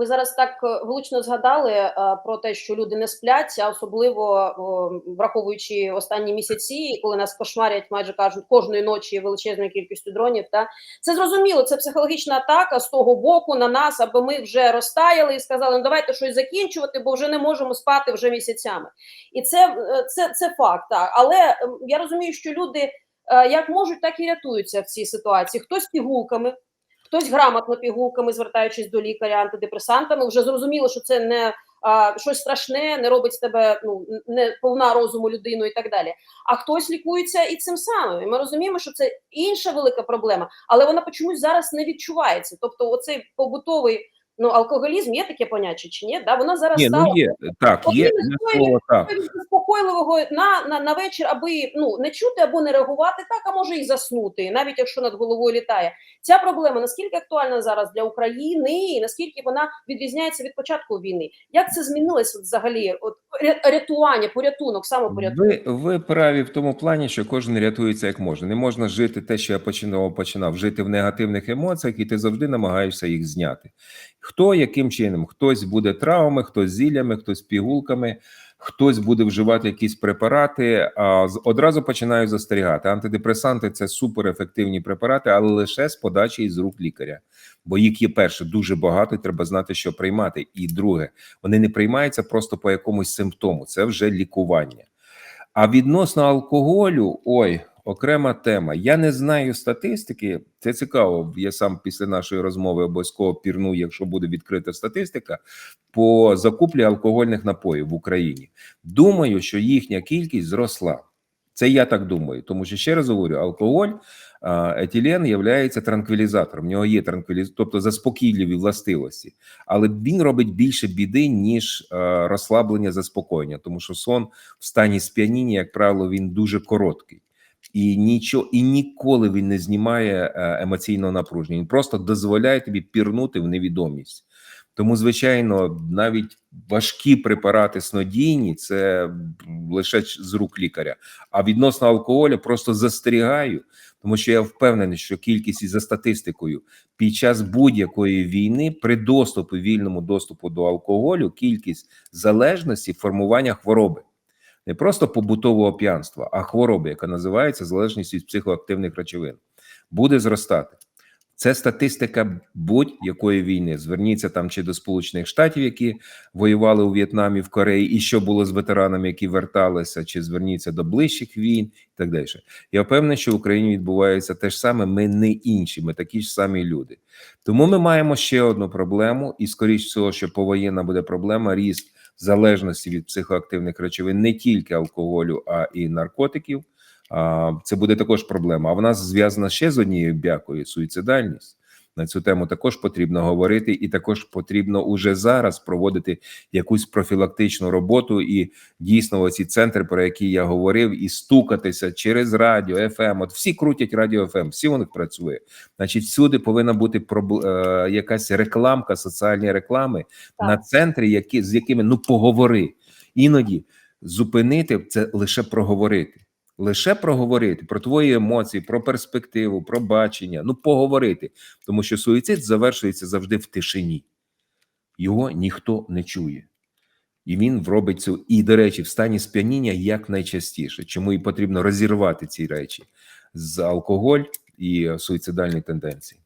Ви зараз так е, влучно згадали е, про те, що люди не сплять, а особливо враховуючи останні місяці, коли нас кошмарять, майже кажуть, кожної ночі величезною кількістю дронів. Та це зрозуміло. Це психологічна атака з того боку на нас, аби ми вже розтаяли і сказали, ну давайте щось закінчувати, бо вже не можемо спати вже місяцями. І це, е, це, це факт. Так. Але я розумію, що люди як можуть, так і рятуються в цій ситуації. Хтось пігулками. Хтось грамотно пігулками, звертаючись до лікаря антидепресантами, вже зрозуміло, що це не а, щось страшне, не робить тебе ну не повна розуму людину і так далі. А хтось лікується і цим самим. І ми розуміємо, що це інша велика проблема, але вона чомусь зараз не відчувається. Тобто, оцей побутовий ну алкоголізм є таке поняття чи ні? Да, вона зараз Ні, стала ну є так, є проявів слово так. заспокойливого на, на, на вечір, аби ну не чути або не реагувати так, а може і заснути, навіть якщо над головою літає. Ця проблема наскільки актуальна зараз для України, і наскільки вона відрізняється від початку війни? Як це змінилось от взагалі? От рятування, порятунок, самопорятунок? Ви, ви праві в тому плані, що кожен рятується як може. Не можна жити те, що я починав починав жити в негативних емоціях, і ти завжди намагаєшся їх зняти. Хто яким чином? Хтось буде травми, хтось зіллями, хтось пігулками, хтось буде вживати якісь препарати. А одразу починаю застерігати. Антидепресанти це суперефективні препарати, але лише з подачі із рук лікаря. Бо їх є перше дуже багато, і треба знати, що приймати. І друге, вони не приймаються просто по якомусь симптому. Це вже лікування. А відносно алкоголю, ой, окрема тема. Я не знаю статистики. Це цікаво. Я сам після нашої розмови обов'язково пірну, якщо буде відкрита статистика по закуплі алкогольних напоїв в Україні. Думаю, що їхня кількість зросла. Це я так думаю, тому що ще раз говорю: алкоголь, а, етилен є транквілізатором. В нього є транквіліз... тобто заспокійливі властивості, але він робить більше біди, ніж розслаблення заспокоєння, тому що сон в стані сп'яніння, як правило, він дуже короткий. І нічого, і ніколи він не знімає е, емоційного напруження. Він просто дозволяє тобі пірнути в невідомість. Тому, звичайно, навіть важкі препарати снодійні це лише з рук лікаря. А відносно алкоголю просто застерігаю, тому що я впевнений, що кількість і за статистикою під час будь-якої війни при доступу вільному доступу до алкоголю, кількість залежності формування хвороби. Не просто побутового п'янства, а хвороби, яка називається залежність від психоактивних речовин, буде зростати. Це статистика будь-якої війни. Зверніться там чи до Сполучених Штатів, які воювали у В'єтнамі, в Кореї, і що було з ветеранами, які верталися, чи зверніться до ближчих війн, і так далі. Я впевнений, що в Україні відбувається те ж саме. Ми не інші, ми такі ж самі люди. Тому ми маємо ще одну проблему, і скоріш всього, що повоєнна буде проблема ріст залежності від психоактивних речовин, не тільки алкоголю, а і наркотиків. Це буде також проблема. А вона зв'язана ще з однією бякою суїцидальність. На цю тему також потрібно говорити, і також потрібно уже зараз проводити якусь профілактичну роботу. І дійсно, оці центри, про які я говорив, і стукатися через радіо, ФМ. От всі крутять радіо ФМ, всі у них працює. Значить, всюди повинна бути пробл- е, якась рекламка, соціальні реклами Так. на центрі, які з якими ну поговори. Іноді зупинити це лише проговорити. Лише проговорити про твої емоції, про перспективу, про бачення. Ну, поговорити, тому що суїцид завершується завжди в тишині, його ніхто не чує. І він робить цю, і, до речі, в стані сп'яніння якнайчастіше. Чому і потрібно розірвати ці речі з алкоголь і суїцидальні тенденції.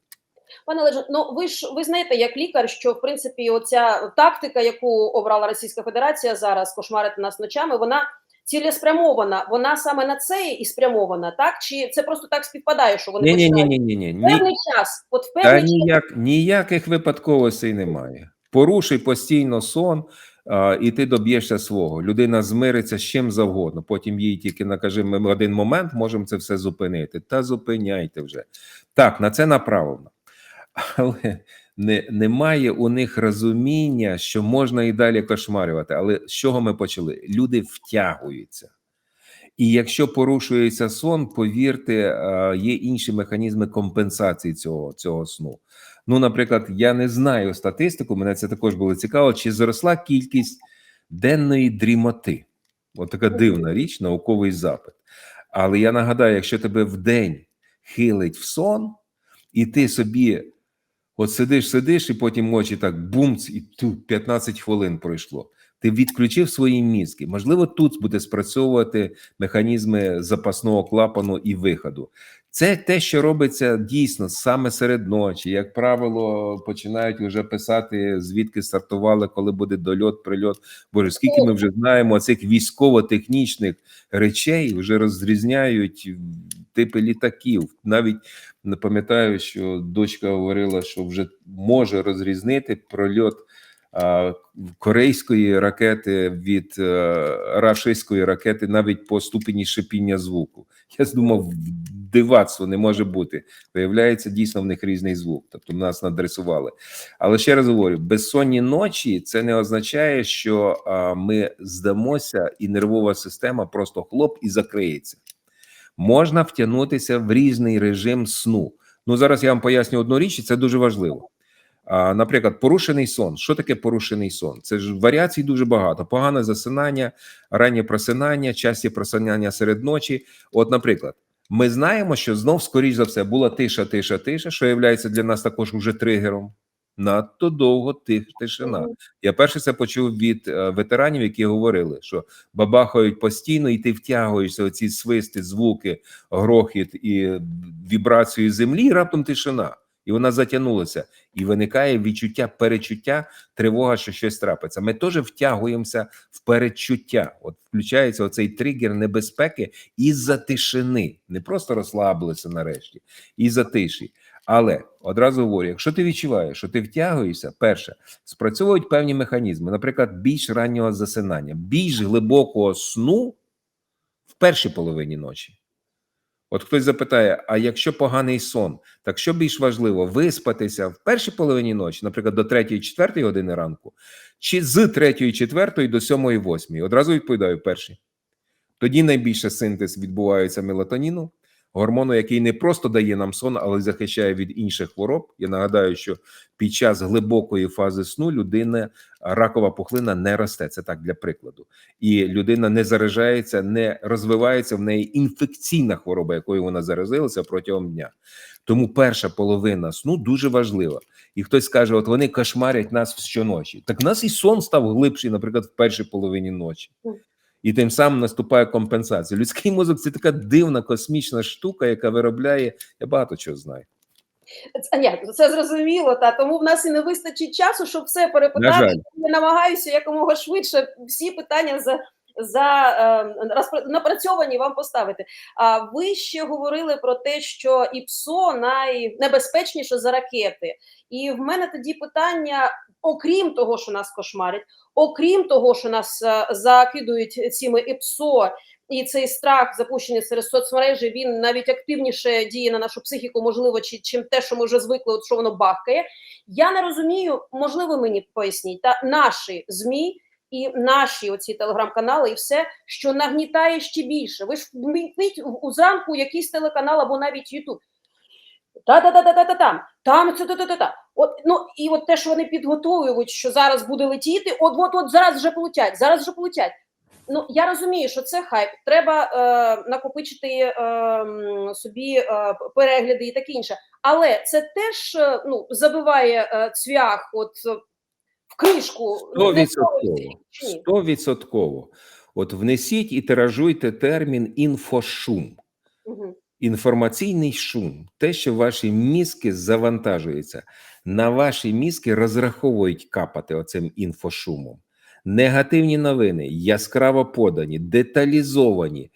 Пане Олеже, ну ви ж ви знаєте, як лікар, що в принципі оця тактика, яку обрала Російська Федерація зараз кошмарити нас ночами, вона цілеспрямована. Вона саме на це і спрямована, так чи це просто так співпадає, що вони Ні, ні, ні, ні, ні. Певний час, от в Та час ніяк, ніяких випадковостей немає. Порушуй постійно сон, і ти доб'єшся свого. Людина змириться з чим завгодно. Потім їй тільки накажи, ми в один момент можемо це все зупинити. Та зупиняйте вже. Так, на це направлено. Але не, немає у них розуміння, що можна і далі кошмарювати. Але з чого ми почали? Люди втягуються. І якщо порушується сон, повірте, е, є інші механізми компенсації цього, цього сну. Ну, наприклад, я не знаю статистику, мене це також було цікаво, чи зросла кількість денної дрімоти. От така дивна річ, науковий запит. Але я нагадаю, якщо тебе в день хилить в сон, і ти собі От сидиш, сидиш, і потім очі так бумц, і тут 15 хвилин пройшло. Ти відключив свої мізки. Можливо, тут буде спрацьовувати механізми запасного клапану і виходу. Це те, що робиться дійсно саме серед ночі. Як правило, починають вже писати, звідки стартували, коли буде дольот, прильот. Боже, скільки ми вже знаємо цих військово-технічних речей, вже розрізняють типи літаків. Навіть не пам'ятаю, що дочка говорила, що вже може розрізнити прольот а, корейської ракети від е, рашистської ракети навіть по ступені шипіння звуку. Я думав, дивацтво не може бути. Виявляється, дійсно в них різний звук, тобто нас надресували. Але ще раз говорю: безсонні ночі це не означає, що а, ми здамося, і нервова система просто хлоп і закриється. Можна втягнутися в різний режим сну. Ну зараз я вам поясню одну річ, і це дуже важливо. А, Наприклад, порушений сон. Що таке порушений сон? Це ж варіацій дуже багато: погане засинання, раннє просинання, часті просинання серед ночі. От, наприклад, ми знаємо, що знов, скоріш за все, була тиша, тиша, тиша, що є для нас також уже тригером. Надто довго тих тишина. Я перше це почув від е, ветеранів, які говорили, що бабахають постійно, і ти втягуєшся оці свисти, звуки, грохіт і вібрацію землі, і раптом тишина. І вона затягнулася, і виникає відчуття перечуття, тривога, що щось трапиться. Ми теж втягуємося в передчуття. От включається оцей тригер небезпеки із-за тишини. Не просто розслабилися нарешті, із-за тиші. Але одразу говорю: якщо ти відчуваєш, що ти втягуєшся, перше спрацьовують певні механізми, наприклад, більш раннього засинання, більш глибокого сну в першій половині ночі. От хтось запитає: а якщо поганий сон, так що більш важливо, виспатися в першій половині ночі, наприклад, до 3-4 години ранку, чи з 3-4 до 7-8? Одразу відповідаю перший. Тоді найбільше синтез відбувається мелатоніну, гормону, який не просто дає нам сон, але захищає від інших хвороб. Я нагадаю, що під час глибокої фази сну людина ракова пухлина не росте. Це так для прикладу, і людина не заражається, не розвивається в неї інфекційна хвороба, якою вона заразилася протягом дня. Тому перша половина сну дуже важлива. І хтось скаже: от вони кошмарять нас щоночі. Так в нас і сон став глибший, наприклад, в першій половині ночі. І тим самим наступає компенсація. Людський мозок це така дивна космічна штука, яка виробляє. Я багато чого знаю. Це, ні, це зрозуміло, та тому в нас і не вистачить часу, щоб все перепитати. Я намагаюся якомога швидше всі питання за. За е, розпра- напрацьовані вам поставити. А ви ще говорили про те, що ІПСО найнебезпечніше за ракети. І в мене тоді питання: окрім того, що нас кошмарять, окрім того, що нас е, закидують цими ІПСО, і цей страх запущений серед соцмережі, він навіть активніше діє на нашу психіку, можливо, чи чим те, що ми вже звикли, от що воно бахкає. Я не розумію, можливо, мені поясніть, та наші змі. І наші оці телеграм-канали, і все, що нагнітає ще більше. Ви ж вміть у зранку якийсь телеканал або навіть Ютуб. Та та та та та та там там це та та та та От ну і от те, що вони підготовують, що зараз буде летіти, от от от зараз вже полетять, зараз вже полетять. Ну я розумію, що це хайп. Треба е, накопичити е, собі е, перегляди і таке інше. Але це теж е, ну забиває е, цвях, от е, в кришку. Стовідсотково. От внесіть і тиражуйте термін інфошум. Мгм. Інформаційний шум, те, що ваші мізки завантажуються, на ваші мізки розраховують капати оцим інфошумом. Негативні новини, яскраво подані, деталізовані.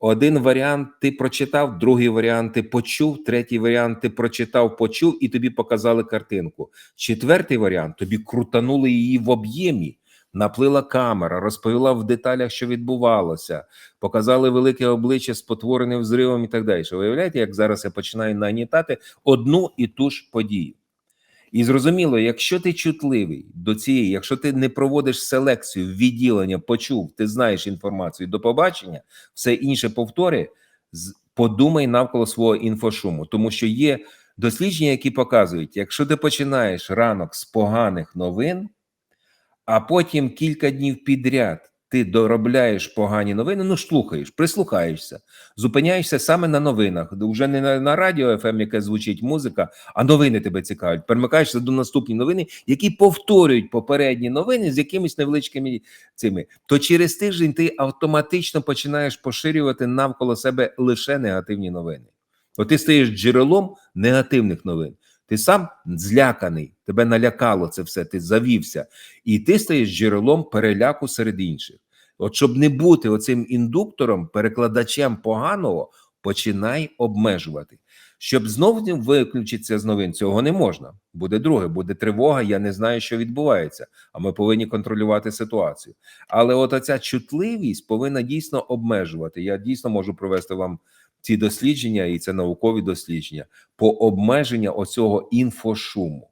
Один варіант ти прочитав, другий варіант ти почув, третій варіант ти прочитав, почув, і тобі показали картинку. Четвертий варіант тобі крутанули її в об'ємі. Наплила камера, розповіла в деталях, що відбувалося, показали велике обличчя спотворене взривом і так далі. Виявляєте, як зараз я починаю нагнітати одну і ту ж подію. І зрозуміло, якщо ти чутливий до цієї, якщо ти не проводиш селекцію, відділення, почув, ти знаєш інформацію до побачення, все інше повтори, подумай навколо свого інфошуму, тому що є дослідження, які показують, якщо ти починаєш ранок з поганих новин, а потім кілька днів підряд ти доробляєш погані новини, ну слухаєш, прислухаєшся, зупиняєшся саме на новинах, вже не на, на радіо ФМ, яке звучить музика, а новини тебе цікавлять. Перемикаєшся до наступні новини, які повторюють попередні новини з якимись невеличкими цими. То через тиждень ти автоматично починаєш поширювати навколо себе лише негативні новини. От ти стаєш джерелом негативних новин. Ти сам зляканий, тебе налякало це все, ти завівся, і ти стаєш джерелом переляку серед інших. От щоб не бути оцим індуктором, перекладачем поганого, починай обмежувати. Щоб знову виключитися з новин, цього не можна. Буде друге, буде тривога. Я не знаю, що відбувається. А ми повинні контролювати ситуацію. Але от оця чутливість повинна дійсно обмежувати. Я дійсно можу провести вам ці дослідження, і це наукові дослідження по обмеження оцього інфошуму.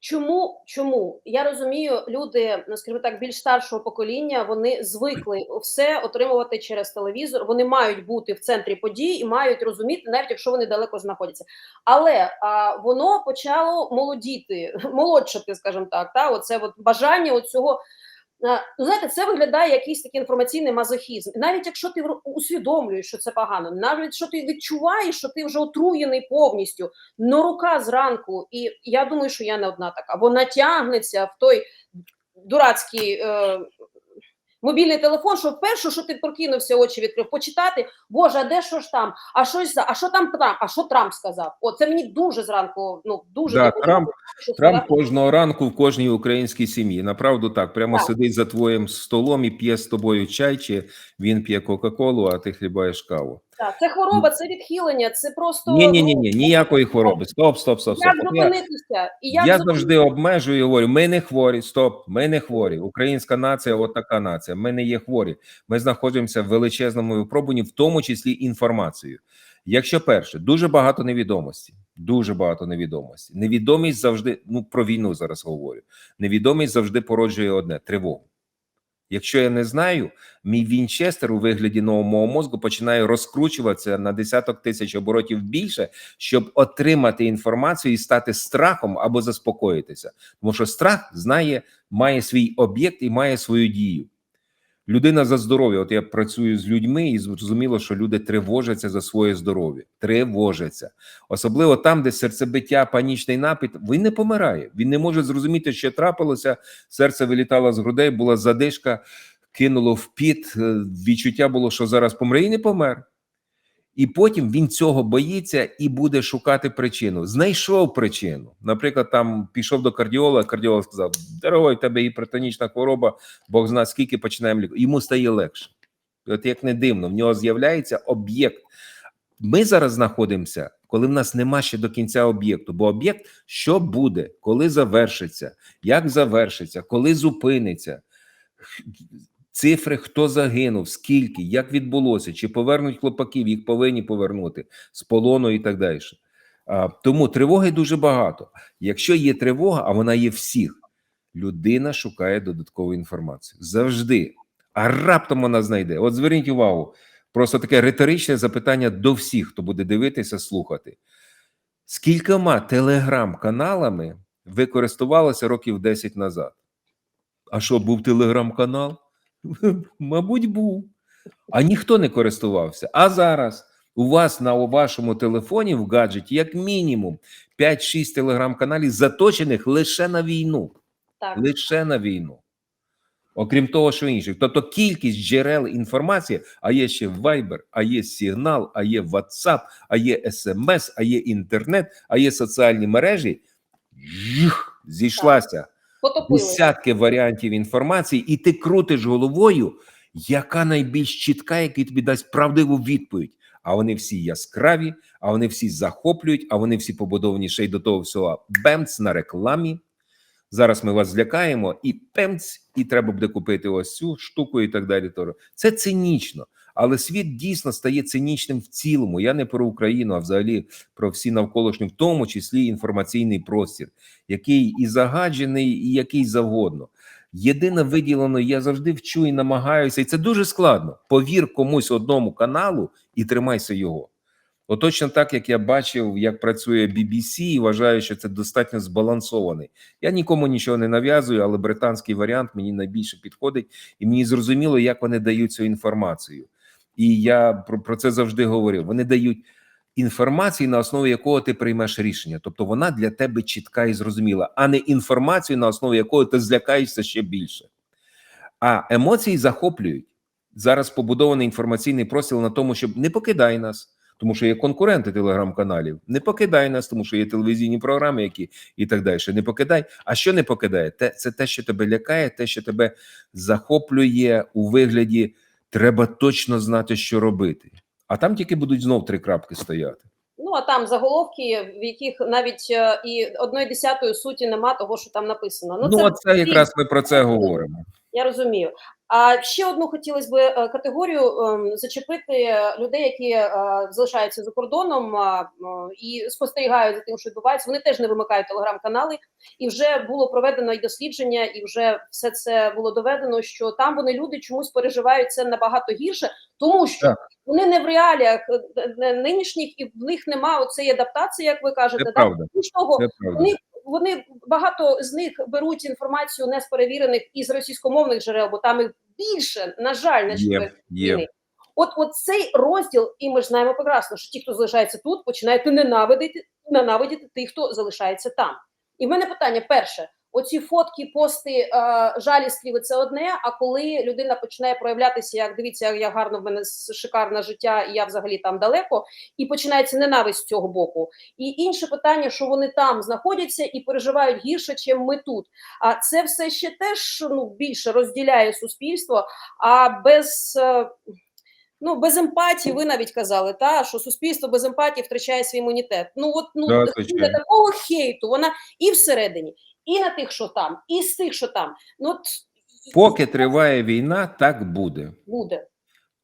Чому чому я розумію, люди, ну, скажімо так, більш старшого покоління, вони звикли все отримувати через телевізор. Вони мають бути в центрі подій і мають розуміти, навіть якщо вони далеко знаходяться. Але а, воно почало молодіти, молодшати, скажімо так. Та оце от бажання оцього. А, Ну, знаєте, це виглядає якийсь такий інформаційний мазохізм. Навіть якщо ти усвідомлюєш, що це погано, навіть якщо ти відчуваєш, що ти вже отруєний повністю, но рука зранку, і я думаю, що я не одна така, вона тягнеться в той дурацький е, мобільний телефон, що перше, що ти прокинувся, очі відкрив, почитати, боже, а де що ж там? А щось за, а що там Трамп? А що Трамп сказав? О, це мені дуже зранку, ну дуже Да, Трамп- що Трамп сказав. кожного ранку в кожній українській сім'ї. Направду так, прямо Так. сидить за твоїм столом і п'є з тобою чай, чи він п'є Кока-Колу, а ти хлібаєш каву. Так, це хвороба, це відхилення, це просто Ні, ні, ні, ну, ні, ніякої хвороби. Стоп, стоп, стоп, стоп. Як зупинитися? І як я завжди обмежую і говорю: ми не хворі. Стоп, ми не хворі. Українська нація, от така нація. Ми не є хворі. Ми знаходимося в величезному випробуванні, в тому числі інформацією. Якщо перше, дуже багато невідомості, дуже багато невідомості. Невідомість завжди, ну про війну зараз говорю. Невідомість завжди породжує одне тривогу. Якщо я не знаю, мій Вінчестер у вигляді нового мозку починає розкручуватися на десяток тисяч оборотів більше, щоб отримати інформацію і стати страхом або заспокоїтися. Тому що страх знає, має свій об'єкт і має свою дію. Людина за здоров'я. От я працюю з людьми, і зрозуміло, що люди тривожаться за своє здоров'я, тривожаться, особливо там, де серцебиття, панічний напад. Він не помирає. Він не може зрозуміти, що трапилося. Серце вилітало з грудей, була задишка, кинуло в піт. е, Відчуття було, що зараз помре, і не помер. І потім він цього боїться і буде шукати причину. Знайшов причину. Наприклад, там пішов до кардіолога, кардіолог сказав: дорогой, в тебе гіпертонічна хвороба, Бог зна скільки починаємо лікувати. Йому стає легше. От як не дивно, в нього з'являється об'єкт. Ми зараз знаходимося, коли в нас нема ще до кінця об'єкту. Бо об'єкт що буде, коли завершиться, як завершиться, коли зупиниться. Цифри, хто загинув, скільки, як відбулося, чи повернуть хлопаків, їх повинні повернути з полону і так далі. А, тому тривоги дуже багато. Якщо є тривога, а вона є всіх, людина шукає додаткову інформацію завжди. А раптом вона знайде. От зверніть увагу, просто таке риторичне запитання до всіх, хто буде дивитися, слухати. Скількома телеграм-каналами ви користувалися років 10 назад? А що, був телеграм-канал? Мабуть, був. А ніхто не користувався. А зараз у вас на вашому телефоні в гаджеті, як мінімум, 5-6 телеграм-каналів, заточених лише на війну. Так. Лише на війну. Окрім того, що інших. Тобто кількість джерел інформації, а є ще Viber, а є Сигнал, а є WhatsApp, а є SMS, а є інтернет, а є соціальні мережі. Їх зійшлася Потопили. десятки варіантів інформації, і ти крутиш головою, яка найбільш чітка, який тобі дасть правдиву відповідь. А вони всі яскраві, а вони всі захоплюють, а вони всі побудовані ще й до того всього бемц на рекламі. Зараз ми вас злякаємо, і пемц, і треба буде купити ось цю штуку, і так далі. Це цинічно, але світ дійсно стає цинічним в цілому. Я не про Україну, а взагалі про всі навколишні, в тому числі інформаційний простір, який і загаджений, і який завгодно. Єдине виділено, я завжди вчу і намагаюся, і це дуже складно. Повір комусь одному каналу і тримайся його. От точно так, як я бачив, як працює BBC, і вважаю, що це достатньо збалансований. Я нікому нічого не нав'язую, але британський варіант мені найбільше підходить, і мені зрозуміло, як вони дають цю інформацію. І я про, про це завжди говорив. Вони дають інформацію, на основі якого ти приймеш рішення. Тобто вона для тебе чітка і зрозуміла, а не інформацію, на основі якої ти злякаєшся ще більше. А емоції захоплюють. Зараз побудований інформаційний простір на тому, щоб не покидай нас, тому що є конкуренти телеграм-каналів. Не покидай нас, тому що є телевізійні програми, які і так далі. Не покидай. А що не покидає? Те це те, що тебе лякає, те, що тебе захоплює у вигляді. Треба точно знати, що робити. А там тільки будуть знов три крапки стояти. Ну а там заголовки, в яких навіть е, і одної десятої суті нема того, що там написано. Ну, це, це якраз ми про це говоримо. Я розумію. А ще одну хотілося б е, категорію ем, зачепити людей, які е, залишаються за кордоном і спостерігають за тим, що відбувається. Вони теж не вимикають телеграм-канали, і вже було проведено і дослідження, і вже все це було доведено. Що там вони люди чомусь переживають це набагато гірше, тому що Так. вони не в реаліях е, нинішніх, і в них нема оцеї адаптації, як ви кажете. Це да? правда. Того, Це правда. вони вони багато з них беруть інформацію не з перевірених із російськомовних джерел, бо там їх більше, на жаль, на Є, є. От, от цей розділ, і ми ж знаємо прекрасно, що ті, хто залишається тут, починають ненавидити, ненавидіти тих, хто залишається там. І в мене питання: перше: оці фотки, пости е, жалісливі це одне. А коли людина починає проявлятися, як дивіться, як я гарно в мене шикарне життя, і я взагалі там далеко, і починається ненависть з цього боку. І інше питання, що вони там знаходяться і переживають гірше, ніж ми тут. А це все ще теж ну більше розділяє суспільство. А без е, ну без емпатії, ви навіть казали, та що суспільство без емпатії втрачає свій імунітет. Ну от ну Да, такого хейту вона і всередині, і на тих, що там, і з тих, що там. Ну от Поки триває війна, так буде. буде.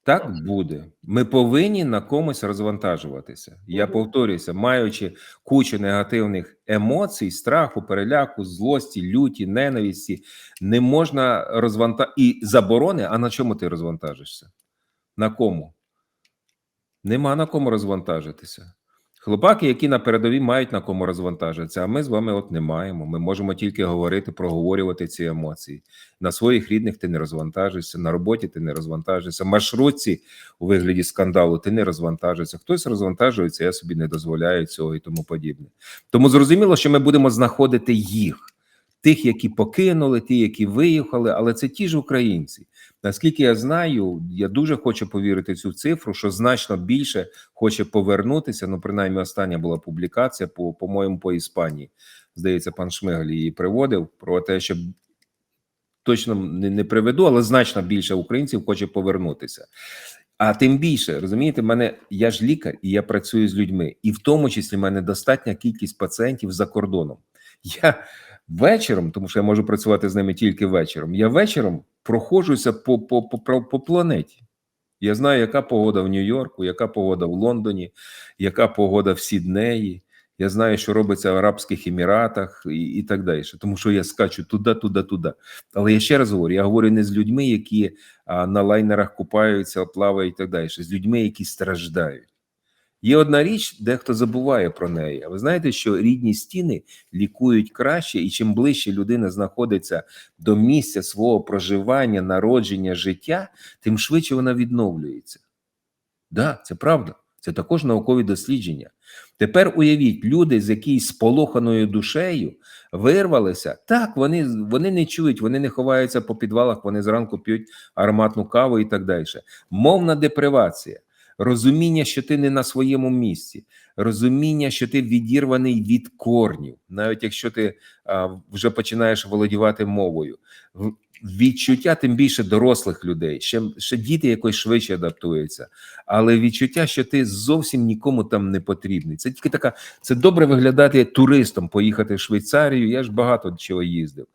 Так буде. Ми повинні на комусь розвантажуватися. Я повторююся, маючи кучу негативних емоцій, страху, переляку, злості, люті, ненависті, не можна розванта і заборони. А на чому ти розвантажишся? На кому? Нема на кому розвантажитися. Хлопаки, які на передовій мають на кому розвантажитися, а ми з вами от не маємо. Ми можемо тільки говорити, проговорювати ці емоції. На своїх рідних ти не розвантажишся, на роботі ти не розвантажишся, маршрутці у вигляді скандалу ти не розвантажишся. Хтось розвантажується, я собі не дозволяю цього і тому подібне. Тому зрозуміло, що ми будемо знаходити їх, тих, які покинули, ті, які виїхали, але це ті ж українці. Наскільки я знаю, я дуже хочу повірити в цю цифру, що значно більше хоче повернутися. Ну, принаймні, остання була публікація по, по-моєму, по Іспанії. Здається, пан Шмигаль її приводив про те, що точно не, не приведу, але значно більше українців хоче повернутися. А тим більше розумієте, мене я ж лікар і я працюю з людьми, і в тому числі в мене достатня кількість пацієнтів за кордоном. Я вечором, тому що я можу працювати з ними тільки вечором. Я вечором проходжуся по, по, по, по, планеті. Я знаю, яка погода в Нью-Йорку, яка погода в Лондоні, яка погода в Сіднеї. Я знаю, що робиться в Арабських Еміратах і, і так далі. Тому що я скачу туди, туди, туди. Але я ще раз говорю: я говорю не з людьми, які а, на лайнерах купаються, плавають і так далі, з людьми, які страждають. Є одна річ, дехто забуває про неї. А ви знаєте, що рідні стіни лікують краще, і чим ближче людина знаходиться до місця свого проживання, народження, життя, тим швидше вона відновлюється. Да, це правда. Це також наукові дослідження. Тепер уявіть, люди з якоюсь сполоханою душею вирвалися. Так, вони, вони не чують, вони не ховаються по підвалах, вони зранку п'ють ароматну каву і так далі. Мовна депривація, розуміння, що ти не на своєму місці, розуміння, що ти відірваний від корнів, навіть якщо ти а, вже починаєш володівати мовою. Відчуття тим більше дорослих людей, ще, ще діти якось швидше адаптуються, але відчуття, що ти зовсім нікому там не потрібний. Це тільки така, це добре виглядати туристом, поїхати в Швейцарію. Я ж багато чого їздив.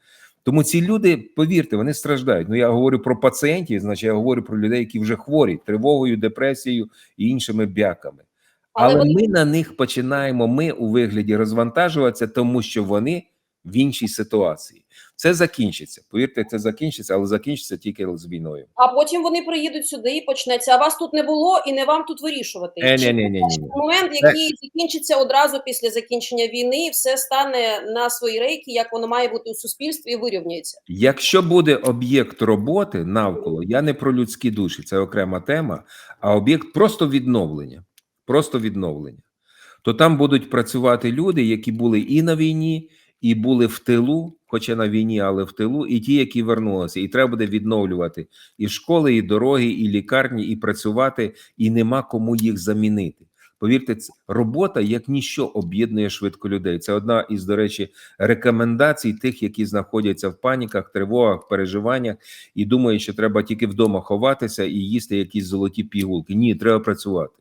Тому ці люди, повірте, вони страждають. Ну я говорю про пацієнтів, значить я говорю про людей, які вже хворі тривогою, депресією і іншими бяками. Але Але вони- ми на них починаємо. Ми у вигляді розвантажуватися, тому що вони в іншій ситуації. Це закінчиться. Повірте, це закінчиться, але закінчиться тільки з війною. А потім вони приїдуть сюди і почнеться. А вас тут не було і не вам тут вирішувати. Е, ні, ні, ні, ні. момент, який закінчиться одразу після закінчення війни, і все стане на свої рейки, як воно має бути у суспільстві, і вирівнюється. Якщо буде об'єкт роботи навколо, я не про людські душі, це окрема тема, а об'єкт просто відновлення. Просто відновлення. То там будуть працювати люди, які були і на війні, і були в тилу, хоча на війні, але в тилу, і ті, які вернулися. І треба буде відновлювати і школи, і дороги, і лікарні, і працювати, і нема кому їх замінити. Повірте, це робота як ніщо об'єднує швидко людей. Це одна із, до речі, рекомендацій тих, які знаходяться в паніках, тривогах, переживаннях і думають, що треба тільки вдома ховатися і їсти якісь золоті пігулки. Ні, треба працювати.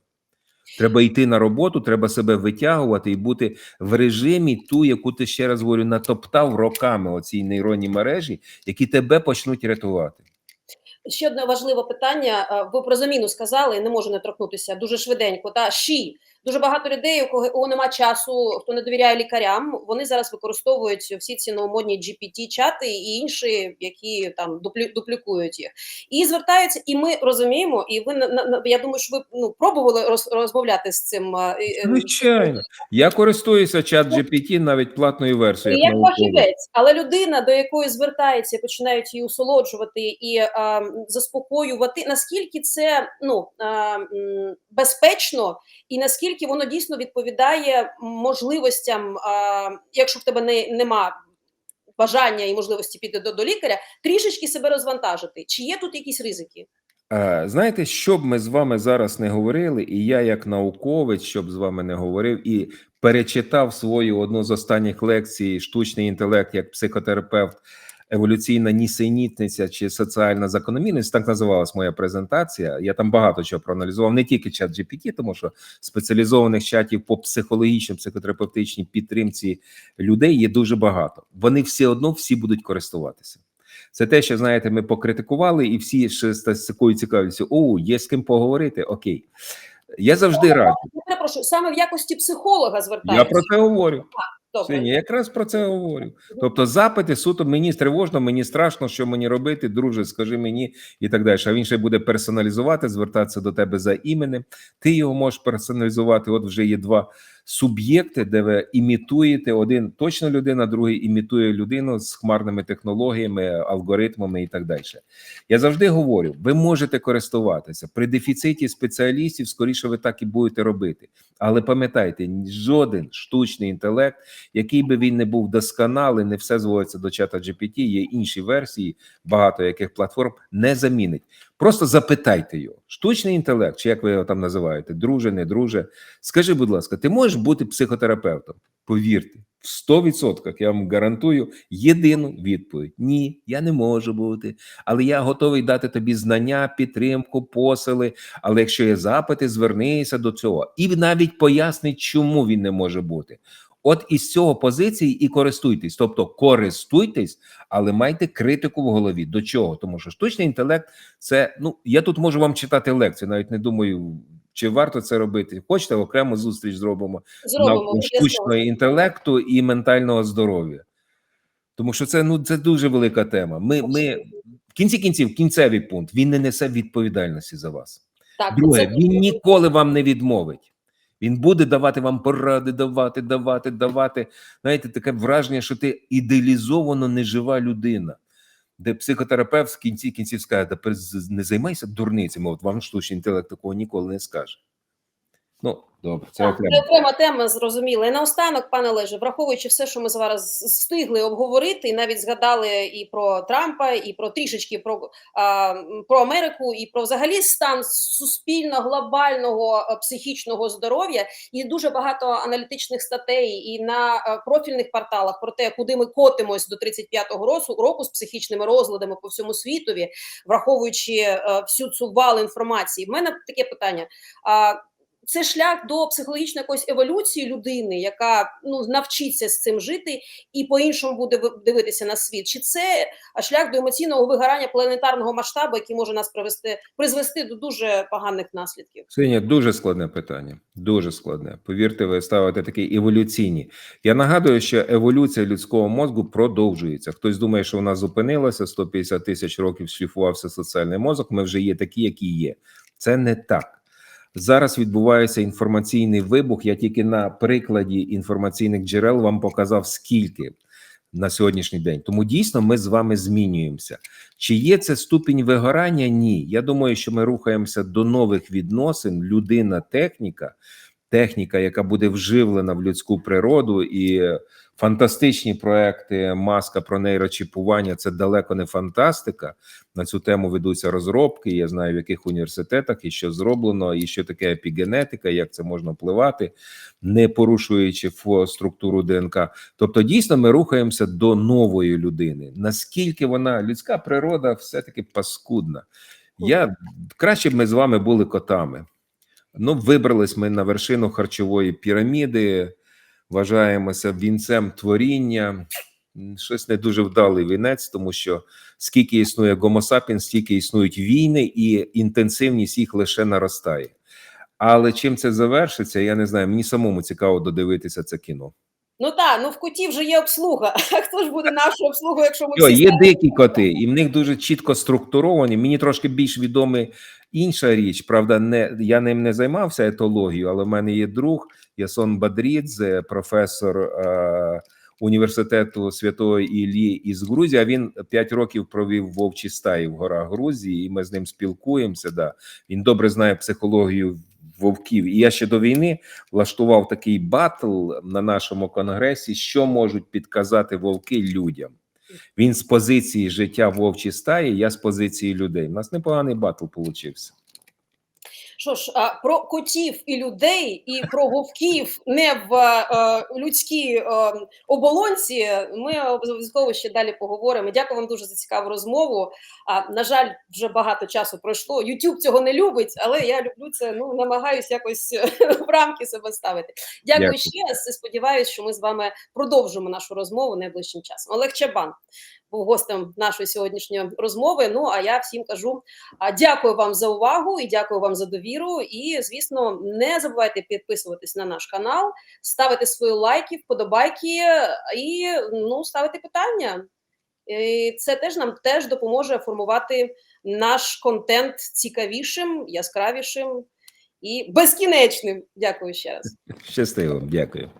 Треба йти на роботу, треба себе витягувати і бути в режимі, ту, яку ти ще раз говорю, натоптав роками оцій нейронні мережі, які тебе почнуть рятувати. Ще одне важливе питання. Е, Ви про заміну сказали, не можу не торкнутися дуже швиденько. Та ші дуже багато людей, у кого, нема часу, хто не довіряє лікарям. Вони зараз використовують всі ці новомодні GPT-чати і інші, які там дуплікують їх, і звертаються. І ми розуміємо, і ви я думаю, що ви ну пробували роз, розмовляти з цим. е, е, Звичайно, я користуюся чат GPT навіть платною версією. як фахівець, але людина, до якої звертається, починають її усолоджувати і а, заспокоювати, наскільки це ну а, безпечно, і наскільки воно дійсно відповідає можливостям, якщо в тебе не нема бажання і можливості піти до, до лікаря, трішечки себе розвантажити. Чи є тут якісь ризики? Е, Знаєте, що б ми з вами зараз не говорили, і я, як науковець, щоб з вами не говорив, і перечитав свою одну з останніх лекцій штучний інтелект як психотерапевт, еволюційна нісенітниця чи соціальна закономірність. Так називалась моя презентація. Я там багато чого проаналізував, не тільки чат GPT, тому що спеціалізованих чатів по психологічній, психотерапевтичній підтримці людей є дуже багато. Вони все одно всі будуть користуватися. Це те, що знаєте, ми покритикували, і всі ще з такою цікавістю: о, є з ким поговорити. Окей, я завжди радий. Я перепрошую, саме в якості психолога звертаюся. Я про це говорю. Добре. Сині, якраз про це говорю. Тобто, запити суто мені тривожно, мені страшно, що мені робити, друже, скажи мені і так далі. А він ще буде персоналізувати, звертатися до тебе за іменем. Ти його можеш персоналізувати. От вже є два суб'єкти, де ви імітуєте один точно людина, другий імітує людину з хмарними технологіями, алгоритмами і так далі. Я завжди говорю: ви можете користуватися при дефіциті спеціалістів, скоріше ви так і будете робити. Але пам'ятайте, жоден штучний інтелект, який би він не був досконалий, не все зводиться до чата GPT, є інші версії, багато яких платформ не замінить. Просто запитайте його. Штучний інтелект, чи як ви його там називаєте, друже, не друже. Скажи, будь ласка, ти можеш бути психотерапевтом? Повірте, в 100% я вам гарантую єдину відповідь: ні, я не можу бути, але я готовий дати тобі знання, підтримку, посили. Але якщо є запити, звернися до цього і навіть пояснить, чому він не може бути. От із цього позиції і користуйтесь, тобто користуйтесь, але майте критику в голові. До чого? Тому що штучний інтелект це ну я тут можу вам читати лекцію, навіть не думаю, чи варто це робити. Хочете окрему зустріч зробимо Зробимо обов'язково. штучного інтелекту і ментального здоров'я. Тому що це ну це дуже велика тема. Ми, ми в кінці кінців, кінцевий пункт, він не несе відповідальності за вас. Так, Друге, він ніколи вам не відмовить. Він буде давати вам поради, давати, давати, давати. Знаєте, таке враження, що ти ідеалізовано нежива людина, де психотерапевт в кінці кінців скаже, да не займайся дурницями, от вам штучний інтелект такого ніколи не скаже. Ну, добре, це Так, окремо. це окрема тема, зрозуміла. І наостанок, пане Олеже, враховуючи все, що ми зараз встигли обговорити, і навіть згадали і про Трампа, і про трішечки про, а, про Америку, і про взагалі стан суспільно глобального е, психічного здоров'я, і дуже багато аналітичних статей і на е, профільних порталах про те, куди ми котимось до 35-го року, року з психічними розладами по всьому світові, враховуючи е, всю цю вал інформації. В мене таке питання. А, це шлях до психологічної якоїсь еволюції людини, яка ну навчиться з цим жити і по-іншому буде ви- дивитися на світ. Чи це шлях до емоційного вигорання планетарного масштабу, який може нас привести призвести до дуже поганих наслідків? Ксенія, дуже складне питання. Дуже складне. Повірте, ви ставите такі еволюційні. Я нагадую, що еволюція людського мозку продовжується. Хтось думає, що вона зупинилася 150 тисяч років шліфувався соціальний мозок. Ми вже є такі, які є. Це не так. Зараз відбувається інформаційний вибух. Я тільки на прикладі інформаційних джерел вам показав скільки на сьогоднішній день. Тому дійсно ми з вами змінюємося. Чи є це ступінь вигорання? Ні. Я думаю, що ми рухаємося до нових відносин. Людина, техніка, техніка, яка буде вживлена в людську природу, і фантастичні проекти маска про нейрочіпування це далеко не фантастика. На цю тему ведуться розробки. Я знаю, в яких університетах і що зроблено, і що таке епігенетика, як це можна впливати, не порушуючи структуру ДНК. Тобто, дійсно, ми рухаємося до нової людини. Наскільки вона людська природа все таки паскудна. Я краще б ми з вами були котами. Ну, вибрались ми на вершину харчової піраміди, вважаємося вінцем творіння. Щось не дуже вдалий вінець, тому що скільки існує sapiens, стільки існують війни, і інтенсивність їх лише наростає. Але чим це завершиться, я не знаю. Мені самому цікаво додивитися це кіно. Ну так, ну в котів вже є обслуга. А хто ж буде нашою обслугою, якщо ми Йо, всі є станемо- дикі коти, і в них дуже чітко структуровані. Мені трошки більш відома інша річ. Правда, не я ним не займався етологією, але в мене є друг Ясон Бадрідзе, професор е, університету Святої Іллі із Грузії. А він 5 років провів в вовчій стаї в горах Грузії, і ми з ним спілкуємося. Да. Він добре знає психологію вовків. І я ще до війни влаштував такий батл на нашому конгресі, що можуть підказати вовки людям. Він з позиції життя вовчі стаї, я з позиції людей. У нас непоганий батл получився. Що ж, про котів і людей, і про вовків не в е, людській е, оболонці. Ми обов'язково ще далі поговоримо. Дякую вам дуже за цікаву розмову. А на жаль, вже багато часу пройшло. YouTube цього не любить, але я люблю це. Ну намагаюся якось в рамки себе ставити. Дякую, Дякую. ще раз. Сподіваюсь, що ми з вами продовжимо нашу розмову найближчим часом. Олег Чабан був гостем нашої сьогоднішньої розмови. Ну а я всім кажу дякую вам за увагу і дякую вам за довіру. І звісно, не забувайте підписуватись на наш канал, ставити свої лайки, вподобайки і ну ставити питання. І це теж нам теж допоможе формувати наш контент цікавішим, яскравішим і безкінечним. Дякую ще раз. Щасливо, дякую.